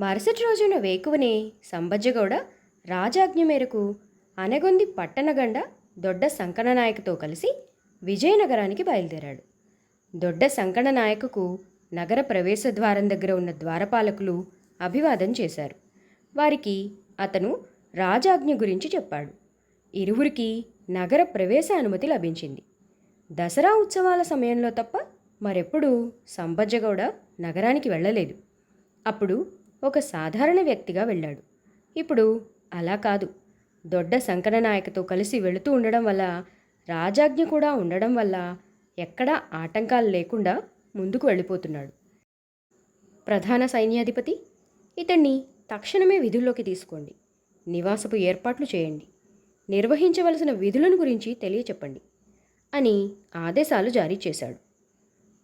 మరుసటి రోజున వేకువనే సంబజ్జగౌడ రాజాజ్ఞ మేరకు అనగొంది పట్టణగండ దొడ్డ సంకణనాయకతో కలిసి విజయనగరానికి బయలుదేరాడు. దొడ్డ సంకణనాయకకు నగర ప్రవేశ ద్వారం దగ్గర ఉన్న ద్వారపాలకులు అభివాదం చేశారు. వారికి అతను రాజాజ్ఞ గురించి చెప్పాడు. ఇరువురికి నగర ప్రవేశ అనుమతి లభించింది. దసరా ఉత్సవాల సమయంలో తప్ప మరెప్పుడూ సంబజ్జగౌడ నగరానికి వెళ్ళలేదు. అప్పుడు ఒక సాధారణ వ్యక్తిగా వెళ్ళాడు. ఇప్పుడు అలా కాదు. దొడ్డ సంకటనాయకతో కలిసి వెళుతూ ఉండడం వల్ల రాజాజ్ఞ కూడా ఉండడం వల్ల ఎక్కడా ఆటంకాలు లేకుండా ముందుకు వెళ్ళిపోతున్నాడు. ప్రధాన సైన్యాధిపతి ఇతన్ని తక్షణమే విధుల్లోకి తీసుకోండి. నివాసపు ఏర్పాట్లు చేయండి. నిర్వహించవలసిన విధులను గురించి తెలియచెప్పండి అని ఆదేశాలు జారీ చేశాడు.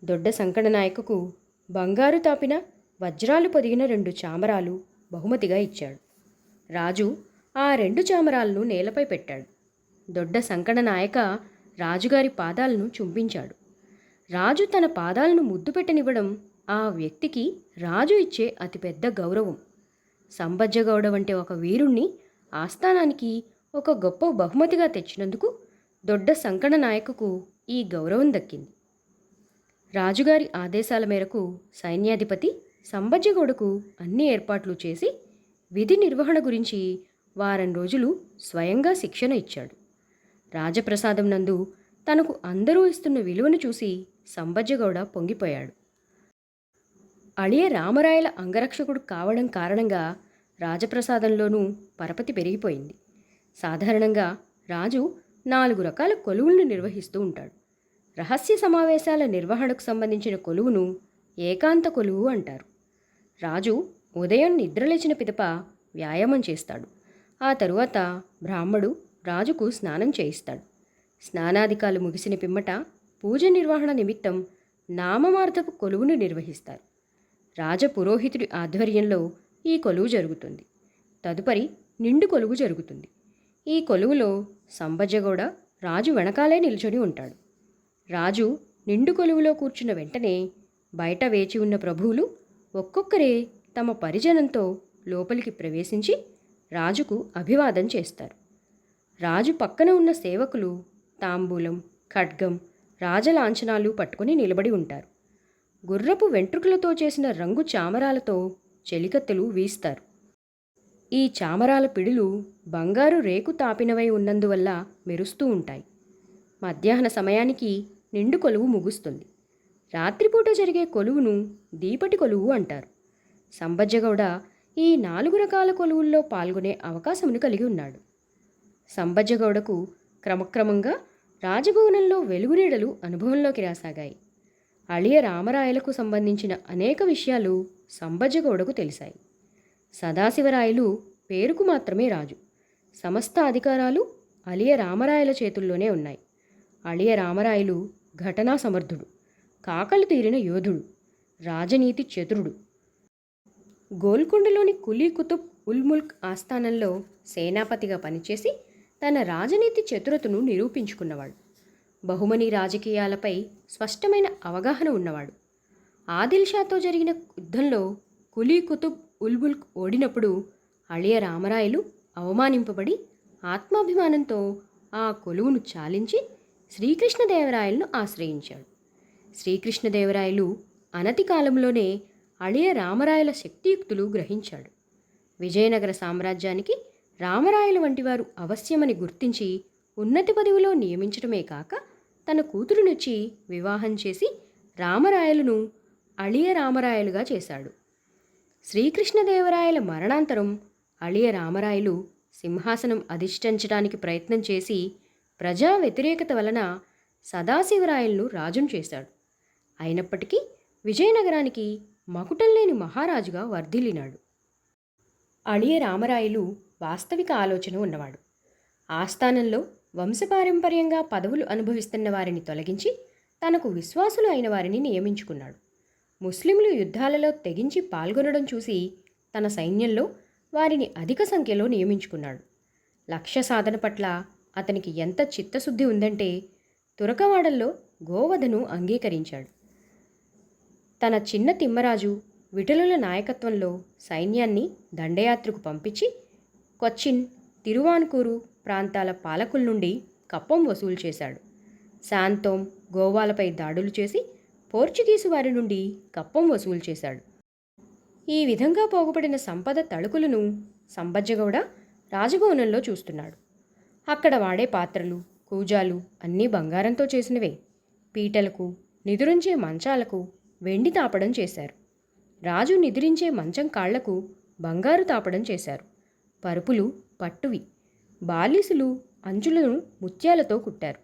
దొడ్డ సంకటనాయకకు బంగారు తాపిన వజ్రాలు పొదిగిన రెండు చామరాలు బహుమతిగా ఇచ్చాడు. రాజు ఆ రెండు చామరాలను నేలపై పెట్టాడు. దొడ్డ సంకటనాయక రాజుగారి పాదాలను చుంపించాడు రాజు తన పాదాలను ముద్దు పెట్టనివ్వడం ఆ వ్యక్తికి రాజు ఇచ్చే అతిపెద్ద గౌరవం. సంబజ్జగౌడ వంటి ఒక వీరుణ్ణి ఆస్థానానికి ఒక గొప్ప బహుమతిగా తెచ్చినందుకు దొడ్డ సంకణ నాయకుకు ఈ గౌరవం దక్కింది. రాజుగారి ఆదేశాల మేరకు సైన్యాధిపతి సంబజ్జగౌడకు అన్ని ఏర్పాట్లు చేసి విధి నిర్వహణ గురించి వారం రోజులు స్వయంగా శిక్షణ ఇచ్చాడు. రాజప్రసాదం నందు తనకు అందరూ ఇస్తున్న విలువను చూసి సంబజ్జగౌడ పొంగిపోయాడు. అళియ రామరాయల అంగరక్షకుడు కావడం కారణంగా రాజప్రసాదంలోనూ పరపతి పెరిగిపోయింది. సాధారణంగా రాజు నాలుగు రకాల కొలువులను నిర్వహిస్తూ ఉంటాడు. రహస్య సమావేశాల నిర్వహణకు సంబంధించిన కొలువును ఏకాంత కొలువు అంటారు. రాజు ఉదయం నిద్రలేచిన పిదప వ్యాయామం చేస్తాడు. ఆ తరువాత బ్రాహ్మడు రాజుకు స్నానం చేయిస్తాడు. స్నానాధికాలు ముగిసిన పిమ్మట పూజ నిర్వహణ నిమిత్తం నామమార్థపు కొలువును నిర్వహిస్తారు. రాజపురోహితుడి ఆధ్వర్యంలో ఈ కొలువు జరుగుతుంది. తదుపరి నిండు కొలువు జరుగుతుంది. ఈ కొలువులో సంబజగౌడ రాజు వెనకాలే నిల్చొని ఉంటాడు. రాజు నిండు కొలువులో కూర్చున్న వెంటనే బయట వేచి ఉన్న ప్రభువులు ఒక్కొక్కరే తమ పరిజనంతో లోపలికి ప్రవేశించి రాజుకు అభివాదం చేస్తారు. రాజు పక్కన ఉన్న సేవకులు తాంబూలం ఖడ్గం రాజలాంఛనాలు పట్టుకొని నిలబడి ఉంటారు. గుర్రపు వెంట్రుకలతో చేసిన రంగు చామరాలతో చెలికత్తెలు వీస్తారు. ఈ చామరాల పిడులు బంగారు రేకు తాపినవై ఉన్నందువల్ల మెరుస్తూ ఉంటాయి. మధ్యాహ్న సమయానికి నిండు కొలువు ముగుస్తుంది. రాత్రిపూట జరిగే కొలువును దీపటి కొలువు అంటారు. సంబజ్జగౌడ ఈ నాలుగు రకాల కొలువుల్లో పాల్గొనే అవకాశమును కలిగి ఉన్నాడు. సంబజ్జగౌడకు క్రమక్రమంగా రాజభవనంలో వెలుగునీడలు అనుభవంలోకి రాసాగాయి. అళియ రామరాయలకు సంబంధించిన అనేక విషయాలు సంబజ్జగౌడకు తెలిసాయి. సదాశివరాయలు పేరుకు మాత్రమే రాజు. సమస్త అధికారాలు అలియ రామరాయల చేతుల్లోనే ఉన్నాయి. అళియ రామరాయలు ఘటనా సమర్థుడు. కాకలు తీరిన యోధుడు రాజనీతి చతురుడు. గోల్కొండలోని కులీ కుతుబ్ ఉల్ ముల్క్ ఆస్థానంలో సేనాపతిగా పనిచేసి తన రాజనీతి చతురతను నిరూపించుకున్నవాడు. బహుమని రాజకీయాలపై స్పష్టమైన అవగాహన ఉన్నవాడు. ఆదిల్షాతో జరిగిన యుద్ధంలో కులీ కుతుబ్ ఉల్బుల్క్ ఓడినప్పుడు అళియ రామరాయలు అవమానింపబడి ఆత్మాభిమానంతో ఆ కొలువును చాలించి శ్రీకృష్ణదేవరాయలను ఆశ్రయించాడు. శ్రీకృష్ణదేవరాయలు అనతి కాలంలోనే అళియ రామరాయల శక్తియుక్తులు గ్రహించాడు. విజయనగర సామ్రాజ్యానికి రామరాయలు వంటివారు అవశ్యమని గుర్తించి ఉన్నతి పదవిలో నియమించడమే కాక తన కూతురునిచ్చి వివాహం చేసి రామరాయలను అళియ రామరాయలుగా చేశాడు. శ్రీకృష్ణదేవరాయల మరణాంతరం అళియ రామరాయలు సింహాసనం అధిష్ఠించడానికి ప్రయత్నం చేసి ప్రజా వ్యతిరేకత వలన సదాశివరాయలను రాజును చేశాడు. అయినప్పటికీ విజయనగరానికి మకుటం లేని మహారాజుగా వర్ధిల్లినాడు. అళియ రామరాయలు వాస్తవిక ఆలోచన ఉన్నవాడు. ఆస్థానంలో వంశపారంపర్యంగా పదవులు అనుభవిస్తున్న వారిని తొలగించి తనకు విశ్వాసులు అయిన వారిని నియమించుకున్నాడు. ముస్లింలు యుద్ధాలలో తెగించి పాల్గొనడం చూసి తన సైన్యంలో వారిని అధిక సంఖ్యలో నియమించుకున్నాడు. లక్ష్య సాధన పట్ల అతనికి ఎంత చిత్తశుద్ధి ఉందంటే తురకవాడల్లో గోవధను అంగీకరించాడు. తన చిన్న తిమ్మరాజు విఠలుల నాయకత్వంలో సైన్యాన్ని దండయాత్రకు పంపించి కొచ్చిన్ తిరువాన్కూరు ప్రాంతాల పాలకుల నుండి కప్పం వసూలు చేశాడు. శాంతోం గోవాలపై దాడులు చేసి పోర్చుగీసు వారి నుండి కప్పం వసూలు చేశాడు. ఈ విధంగా పోగుపడిన సంపద తళుకులను సంబజ్జగౌడ రాజభవనంలో చూస్తున్నాడు. అక్కడ వాడే పాత్రలు కూజాలు అన్నీ బంగారంతో చేసినవే. పీటలకు నిదురించే మంచాలకు వెండి తాపడం చేశారు. రాజు నిద్రించే మంచం కాళ్ళకు బంగారు తాపడం చేశారు. పరుపులు పట్టువి. బాలీసులు అంచులను ముత్యాలతో కుట్టారు.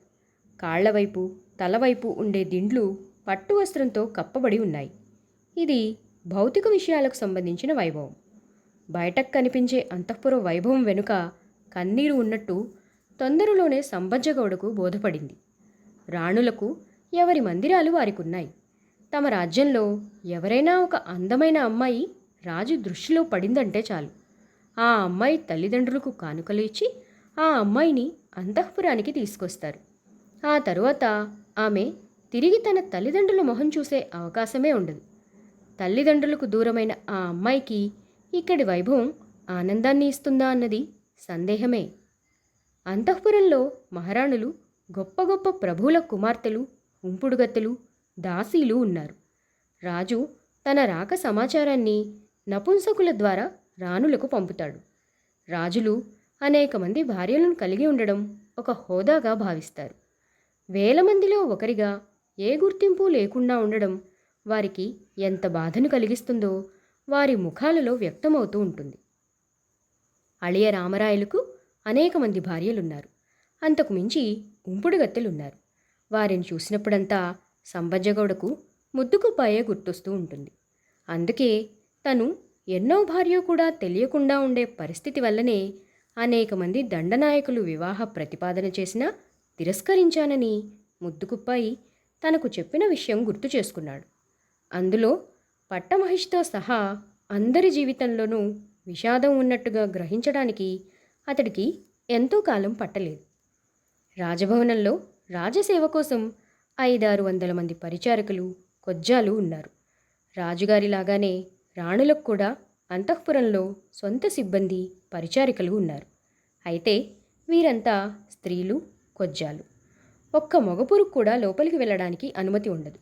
కాళ్ళవైపు తలవైపు ఉండే దిండ్లు పట్టు వస్త్రంతో కప్పబడి ఉన్నాయి. ఇది భౌతిక విషయాలకు సంబంధించిన వైభవం. బయటకు కనిపించే అంతఃపుర వైభవం వెనుక కన్నీరు ఉన్నట్టు తొందరలోనే సంబజ్జగౌడకు బోధపడింది. రాణులకు ఎవరి మందిరాలు వారికున్నాయి? తమ రాజ్యంలో ఎవరైనా ఒక అందమైన అమ్మాయి రాజు దృష్టిలో పడిందంటే చాలు. ఆ అమ్మాయి తల్లిదండ్రులకు కానుకలు ఇచ్చి ఆ అమ్మాయిని అంతఃపురానికి తీసుకొస్తారు. ఆ తరువాత ఆమె తిరిగి తన తల్లిదండ్రుల మొహం చూసే అవకాశమే ఉండదు. తల్లిదండ్రులకు దూరమైన ఆ అమ్మాయికి ఇక్కడి వైభవం ఆనందాన్ని ఇస్తుందా అన్నది సందేహమే. అంతఃపురంలో మహారాణులు గొప్ప గొప్ప ప్రభువుల కుమార్తెలు ఉంపుడుగత్తెలు దాసీలు ఉన్నారు. రాజు తన రాక సమాచారాన్ని నపుంసకుల ద్వారా రాణులకు పంపుతాడు. రాజులు అనేక మంది భార్యలను కలిగి ఉండడం ఒక హోదాగా భావిస్తారు. వేల మందిలో ఒకరిగా ఏ గుర్తింపు లేకుండా ఉండడం వారికి ఎంత బాధను కలిగిస్తుందో వారి ముఖాలలో వ్యక్తమవుతూ ఉంటుంది. అళియ రామరాయలకు అనేక మంది భార్యలున్నారు. అంతకు మించి ఉంపుడుగత్తెలున్నారు వారిని చూసినప్పుడంతా సంబజ్జగౌడకు ముద్దుకుపాయే గుర్తొస్తూ ఉంటుంది. అందుకే తను ఎన్నో భార్య కూడా తెలియకుండా ఉండే పరిస్థితి వల్లనే అనేక మంది దండనాయకులు వివాహ ప్రతిపాదన చేసినా తిరస్కరించానని ముద్దుకుప్పాయి తనకు చెప్పిన విషయం గుర్తు చేసుకున్నాడు. అందులో పట్టమహిష్తో సహా అందరి జీవితంలోనూ విషాదం ఉన్నట్టుగా గ్రహించడానికి అతడికి ఎంతో కాలం పట్టలేదు. రాజభవనంలో రాజసేవ కోసం ఐదారు వందల మంది పరిచారకులు కొజ్జాలు ఉన్నారు. రాజుగారిలాగానే రాణులకు కూడా అంతఃపురంలో సొంత సిబ్బంది పరిచారికలు ఉన్నారు. అయితే వీరంతా స్త్రీలు కొజ్జాలు. ఒక్క మగపురుగు కూడా లోపలికి వెళ్ళడానికి అనుమతి ఉండదు.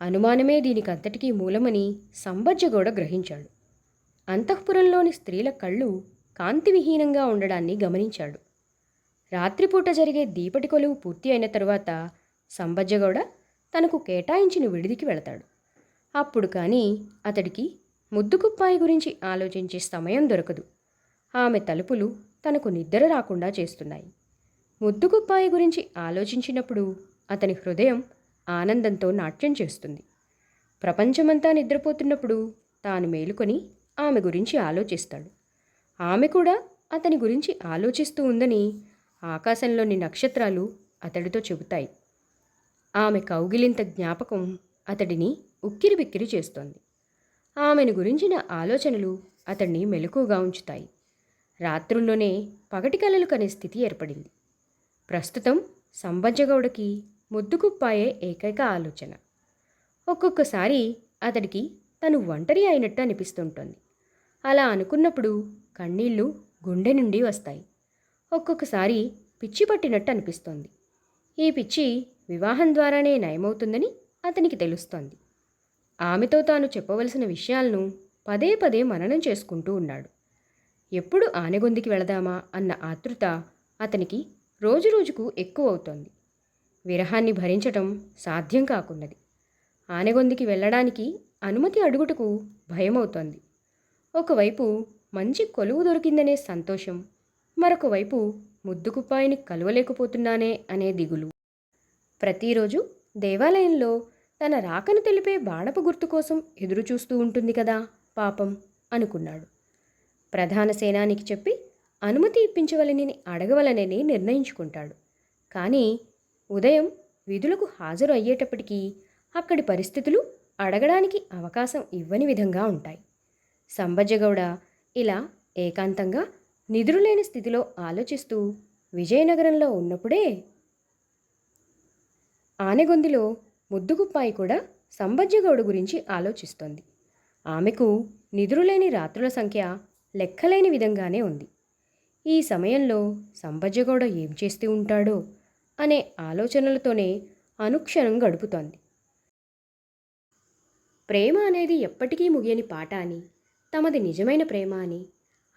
అనుమానమే దీనికంతటికీ మూలమని సంబజ్జగౌడ గ్రహించాడు. అంతఃపురంలోని స్త్రీల కళ్ళు కాంతివిహీనంగా ఉండడాన్ని గమనించాడు. రాత్రిపూట జరిగే దీపటి కొలువు పూర్తి అయిన తరువాత సంబజ్జగౌడ తనకు కేటాయించిన విడిదికి వెళతాడు. అప్పుడు కానీ అతడికి ముద్దుకుప్పాయి గురించి ఆలోచించే సమయం దొరకదు. ఆమె తలుపులు తనకు నిద్ర రాకుండా చేస్తున్నాయి. ముద్దుకుప్పాయి గురించి ఆలోచించినప్పుడు అతని హృదయం ఆనందంతో నాట్యం చేస్తుంది. ప్రపంచమంతా నిద్రపోతున్నప్పుడు తాను మేలుకొని ఆమె గురించి ఆలోచిస్తాడు. ఆమె కూడా అతని గురించి ఆలోచిస్తూ ఉందని ఆకాశంలోని నక్షత్రాలు అతడితో చెబుతాయి. ఆమె కౌగిలింత జ్ఞాపకం అతడిని ఉక్కిరిబిక్కిరి చేస్తోంది. ఆమెను గురించిన ఆలోచనలు అతన్ని మెలకుగా ఉంచుతాయి. రాత్రుల్లోనే పగటి కలలు కనే స్థితి ఏర్పడింది. ప్రస్తుతం సంబంజగౌడకి ముద్దుకుప్పాయే ఏకైక ఆలోచన. ఒక్కొక్కసారి అతడికి తను ఒంటరి అయినట్టు అనిపిస్తుంటుంది. అలా అనుకున్నప్పుడు కన్నీళ్ళు గుండె నుండి వస్తాయి. ఒక్కొక్కసారి పిచ్చి పట్టినట్టు అనిపిస్తోంది. ఈ పిచ్చి వివాహం ద్వారానే నయమవుతుందని అతనికి తెలుస్తోంది. ఆమెతో తాను చెప్పవలసిన విషయాలను పదే పదే మననం చేసుకుంటూ ఉన్నాడు. ఎప్పుడు ఆనెగొందికి వెళదామా అన్న ఆతృత అతనికి రోజురోజుకు ఎక్కువ అవుతోంది విరహాన్ని భరించటం సాధ్యం కాకున్నది. ఆనెగొందికి వెళ్ళడానికి అనుమతి అడుగుటకు భయమవుతోంది. ఒకవైపు మంచి కొలువు దొరికిందనే సంతోషం మరొకవైపు ముద్దుకుప్పాయిని కలవలేకపోతున్నానే అనే దిగులు. ప్రతిరోజు దేవాలయంలో తన రాకను తెలిపే బాణపు గుర్తు కోసం ఎదురుచూస్తూ ఉంటుంది కదా పాపం అనుకున్నాడు. ప్రధాన సేనానికి చెప్పి అనుమతి ఇప్పించవలనని అడగవలనని నిర్ణయించుకుంటాడు. కానీ ఉదయం విధులకు హాజరు అయ్యేటప్పటికీ అక్కడి పరిస్థితులు అడగడానికి అవకాశం ఇవ్వని విధంగా ఉంటాయి. సంబజ్జగౌడ ఇలా ఏకాంతంగా నిద్రులేని స్థితిలో ఆలోచిస్తూ విజయనగరంలో ఉన్నప్పుడే ఆనెగొందిలో ముద్దుగుప్పాయి కూడా సంబజ్జగౌడు గురించి ఆలోచిస్తోంది. ఆమెకు నిద్రలేని రాత్రుల సంఖ్య లెక్కలేని విధంగానే ఉంది. ఈ సమయంలో సంబజ్జగౌడ ఏం చేస్తూ ఉంటాడో అనే ఆలోచనలతోనే అనుక్షణం గడుపుతోంది. ప్రేమ అనేది ఎప్పటికీ ముగియని పాట అని తమది నిజమైన ప్రేమ అని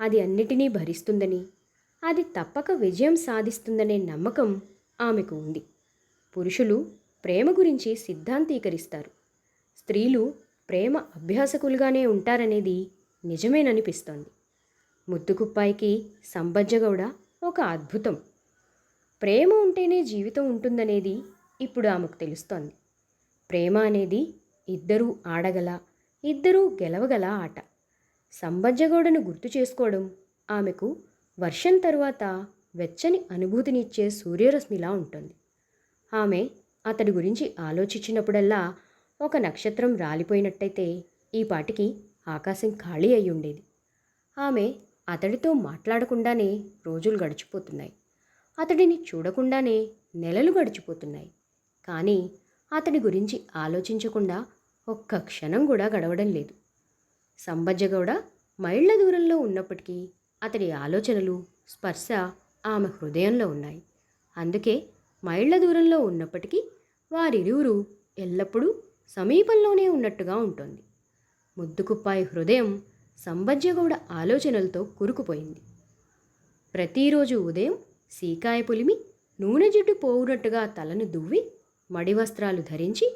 అది అన్నిటినీ భరిస్తుందని అది తప్పక విజయం సాధిస్తుందనే నమ్మకం ఆమెకు ఉంది. పురుషులు ప్రేమ గురించి సిద్ధాంతీకరిస్తారు. స్త్రీలు ప్రేమ అభ్యాసకులుగానే ఉంటారనేది నిజమేననిపిస్తోంది. ముద్దుకుప్పాయికి సంబజ్జగౌడ ఒక అద్భుతం. ప్రేమ ఉంటేనే జీవితం ఉంటుందనేది ఇప్పుడు ఆమెకు తెలుస్తోంది. ప్రేమ అనేది ఇద్దరూ ఆడగల ఇద్దరూ గెలవగల ఆట. సంబజ్జగౌడను గుర్తు చేసుకోవడం ఆమెకు వర్షం తరువాత వెచ్చని అనుభూతినిచ్చే సూర్యరశ్మిలా ఉంటుంది. ఆమె అతడి గురించి ఆలోచించినప్పుడల్లా ఒక నక్షత్రం రాలిపోయినట్టయితే ఈ పాటికి ఆకాశం ఖాళీ అయి ఉండేది. ఆమె అతడితో మాట్లాడకుండానే రోజులు గడిచిపోతున్నాయి. అతడిని చూడకుండానే నెలలు గడిచిపోతున్నాయి. కానీ అతడి గురించి ఆలోచించకుండా ఒక్క క్షణం కూడా గడవడం లేదు. సంబజ్జగౌడ మైళ్ళ దూరంలో ఉన్నప్పటికీ అతడి ఆలోచనలు స్పర్శ ఆమె హృదయంలో ఉన్నాయి. అందుకే మైళ్ళ దూరంలో ఉన్నప్పటికీ వారిరువురు ఎల్లప్పుడూ సమీపంలోనే ఉన్నట్టుగా ఉంటుంది. ముద్దుకుప్పాయి హృదయం సంబజ్జగౌడ ఆలోచనలతో కురుకుపోయింది. ప్రతిరోజు ఉదయం సీకాయ పులిమి నూనె జుట్టు పోవునట్టుగా తలను దువ్వి మడి వస్త్రాలు ధరించి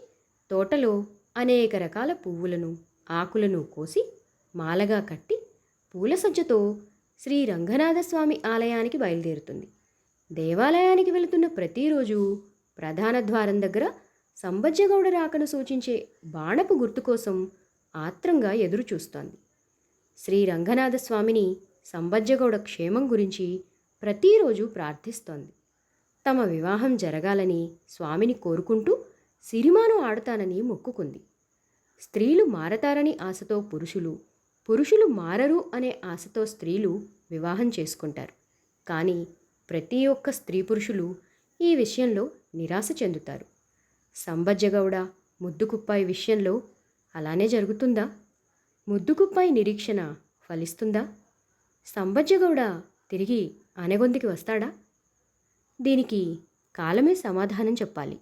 తోటలో అనేక రకాల పువ్వులను ఆకులను కోసి మాలగా కట్టి పూల సజ్జతో శ్రీ రంగనాథస్వామి ఆలయానికి బయలుదేరుతుంది. దేవాలయానికి వెళుతున్న ప్రతిరోజు ప్రధాన ద్వారం దగ్గర సంబజ్జగౌడ రాకను సూచించే బాణపు గుర్తు కోసం ఆత్రంగా ఎదురుచూస్తోంది. శ్రీ రంగనాథస్వామిని సంబజ్జగౌడ క్షేమం గురించి ప్రతిరోజు ప్రార్థిస్తోంది. తమ వివాహం జరగాలని స్వామిని కోరుకుంటూ సిరిమాను ఆడతానని మొక్కుకుంది. స్త్రీలు మారతారని ఆశతో పురుషులు పురుషులు మారరు అనే ఆశతో స్త్రీలు వివాహం చేసుకుంటారు. కానీ ప్రతి ఒక్క స్త్రీ పురుషులు ఈ విషయంలో నిరాశ చెందుతారు. సంబజ్జగౌడ ముద్దుకుప్పాయి విషయంలో అలానే జరుగుతుందా? ముద్దుకుప్పాయి నిరీక్షణ ఫలిస్తుందా? సంబజ్జగౌడ తిరిగి ఆనెగొందికి వస్తాడా? దీనికి కాలమే సమాధానం చెప్పాలి.